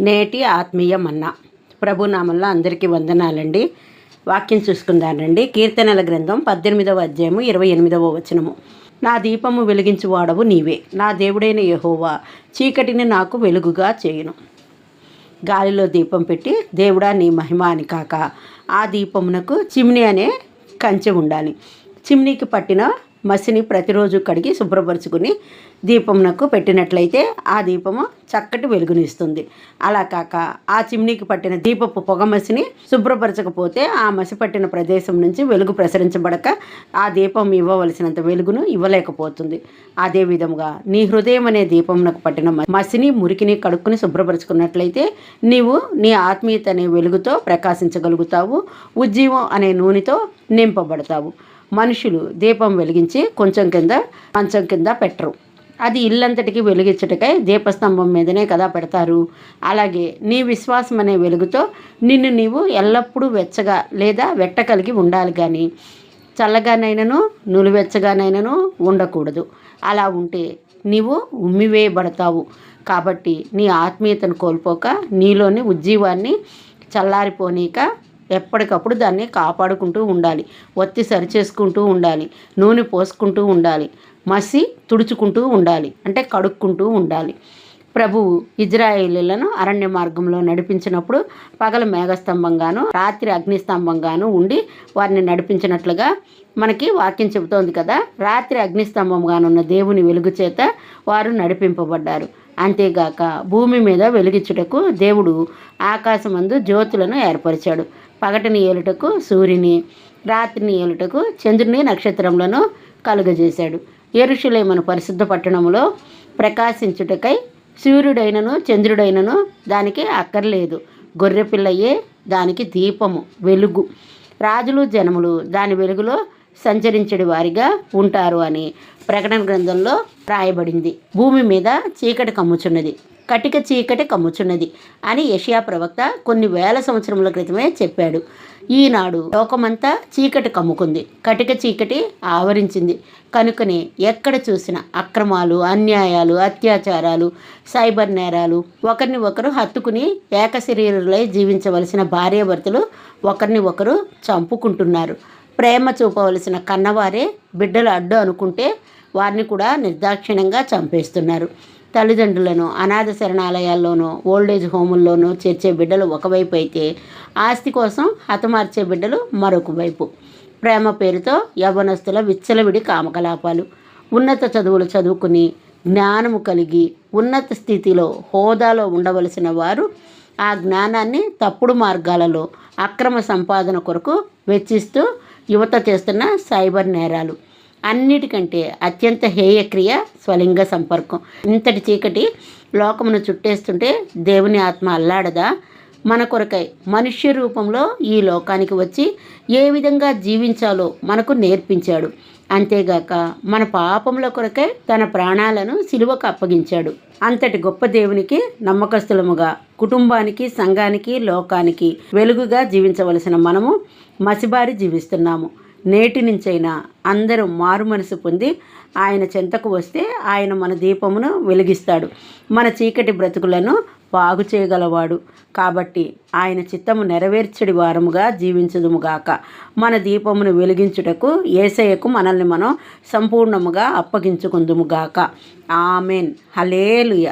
నేటి ఆత్మీయ మన్నా ప్రభునామంలో అందరికీ వందనాలండి. వాక్యం చూసుకుందానండి. కీర్తనల గ్రంథం పద్దెనిమిదవ అధ్యాయము ఇరవై ఎనిమిదవ వచనము. నా దీపము వెలిగించువాడవు నీవే. నా దేవుడైన యహోవా చీకటిని నాకు వెలుగుగా చేయును. గాలిలో దీపం పెట్టి దేవుడా నీ మహిమ అని కాక ఆ దీపమునకు చిమ్ని అనే కంచె ఉండాలి. చిమ్నీకి పట్టిన మసిని ప్రతిరోజు కడిగి శుభ్రపరుచుకుని దీపమునకు పెట్టినట్లయితే ఆ దీపము చక్కటి వెలుగునిస్తుంది అలా కాక ఆ చిమ్నీకి పట్టిన దీపపు పొగ మసిని శుభ్రపరచకపోతే ఆ మసి పట్టిన ప్రదేశం నుంచి వెలుగు ప్రసరించబడక ఆ దీపం ఇవ్వవలసినంత వెలుగును ఇవ్వలేకపోతుంది. అదేవిధముగా నీ హృదయం అనే దీపమునకు పట్టిన మసిని మురికిని కడుక్కుని శుభ్రపరచుకున్నట్లయితే నీవు నీ ఆత్మీయత అనే వెలుగుతో ప్రకాశించగలుగుతావు. ఉజ్జీవం అనే నూనెతో నింపబడతావు. మనుషులు దీపం వెలిగించి కొంచెం కింద మంచం కింద పెట్టరు. అది ఇల్లంతటికి వెలిగించటకై దీపస్తంభం మీదనే కదా పెడతారు. అలాగే నీ విశ్వాసం అనే వెలుగుతో నిన్ను నీవు ఎల్లప్పుడూ వెచ్చగా లేదా వెట్ట కలిగి ఉండాలి కానీ చల్లగానైనను నులివెచ్చగానైనను ఉండకూడదు. అలా ఉంటే నీవు ఉమ్మివేయబడతావు. కాబట్టి నీ ఆత్మీయతను కోల్పోక నీలోని ఉజ్జీవాన్ని చల్లారిపోనీక ఎప్పటికప్పుడు దాన్ని కాపాడుకుంటూ ఉండాలి. ఒత్తి సరిచేసుకుంటూ ఉండాలి. నూనె పోసుకుంటూ ఉండాలి. మసి తుడుచుకుంటూ ఉండాలి. అంటే కడుక్కుంటూ ఉండాలి. ప్రభువు ఇజ్రాయేలీలను అరణ్య మార్గంలో నడిపించినప్పుడు పగల మేఘస్తంభంగాను రాత్రి అగ్నిస్తంభంగాను ఉండి వారిని నడిపించినట్లుగా మనకి వాక్యం చెబుతోంది కదా. రాత్రి అగ్నిస్తంభంగానున్న దేవుని వెలుగు చేత వారు నడిపింపబడ్డారు. అంతేగాక భూమి మీద వెలిగించుటకు దేవుడు ఆకాశమందు జ్యోతులను ఏర్పరిచాడు. పగటిని ఏలుటకు సూర్యుని రాత్రిని ఏలుటకు చంద్రుని నక్షత్రములను కలుగజేశాడు. ఎరుషులేమను పరిశుద్ధ పట్టణంలో ప్రకాశించుటకై సూర్యుడైనను చంద్రుడైనను దానికి అక్కర్లేదు. గొర్రెపిల్లయే దానికి దీపము వెలుగు. రాజులు జనములు దాని వెలుగులో సంచరించడి వారిగా ఉంటారు అని ప్రకటన గ్రంథంలో రాయబడింది. భూమి మీద చీకటి కమ్ముచున్నది. కటిక చీకటి కమ్ముచున్నది అని యషియా ప్రవక్త కొన్ని వేల సంవత్సరముల క్రితమే చెప్పాడు. ఈనాడు లోకమంతా చీకటి కమ్ముకుంది. కటిక చీకటి ఆవరించింది. కనుకనే ఎక్కడ చూసిన అక్రమాలు అన్యాయాలు అత్యాచారాలు సైబర్ నేరాలు ఒకరిని ఒకరు హత్తుకుని ఏకశరీరులై జీవించవలసిన భార్యాభర్తలు ఒకరిని ఒకరు చంపుకుంటున్నారు. ప్రేమ చూపవలసిన కన్నవారే బిడ్డలు అడ్డు అనుకుంటే వారిని కూడా నిర్దాక్షిణ్యంగా చంపేస్తున్నారు. తల్లిదండ్రులను అనాథ శరణాలయాల్లోనూ ఓల్డేజ్ హోముల్లోనూ చేర్చే బిడ్డలు ఒకవైపు అయితే ఆస్తి కోసం హతమార్చే బిడ్డలు మరొక వైపు. ప్రేమ పేరుతో యవనస్తుల విచ్చలవిడి కామకలాపాలు. ఉన్నత చదువులు చదువుకుని జ్ఞానము కలిగి ఉన్నత స్థితిలో హోదాలో ఉండవలసిన వారు ఆ జ్ఞానాన్ని తప్పుడు మార్గాలలో అక్రమ సంపాదన కొరకు వెచ్చిస్తూ యువత చేస్తున్న సైబర్ నేరాలు. అన్నిటికంటే అత్యంత హేయక్రియ స్వలింగ సంపర్కం. ఇంతటి చీకటి లోకమును చుట్టేస్తుంటే దేవుని ఆత్మ అల్లాడదా? మన కొరకై మనుష్య రూపంలో ఈ లోకానికి వచ్చి ఏ విధంగా జీవించాలో మనకు నేర్పించాడు. అంతేగాక మన పాపముల కొరకై తన ప్రాణాలను సిలువకు అప్పగించాడు. అంతటి గొప్ప దేవునికి నమ్మకస్తులముగా కుటుంబానికి సంఘానికి లోకానికి వెలుగుగా జీవించవలసిన మనము మసిబారి జీవిస్తున్నాము. నేటి నుంచైనా అందరూ మారు మనసు పొంది ఆయన చెంతకు వస్తే ఆయన మన దీపమును వెలిగిస్తాడు. మన చీకటి బ్రతుకులను బాగు చేయగలవాడు. కాబట్టి ఆయన చిత్తము నెరవేర్చడి వారముగా జీవించదుముగాక మన దీపమును వెలిగించుటకు ఏసయ్యకు మనల్ని మనం సంపూర్ణముగా అప్పగించుకుందుముగాక ఆమెన్. హలేలుయ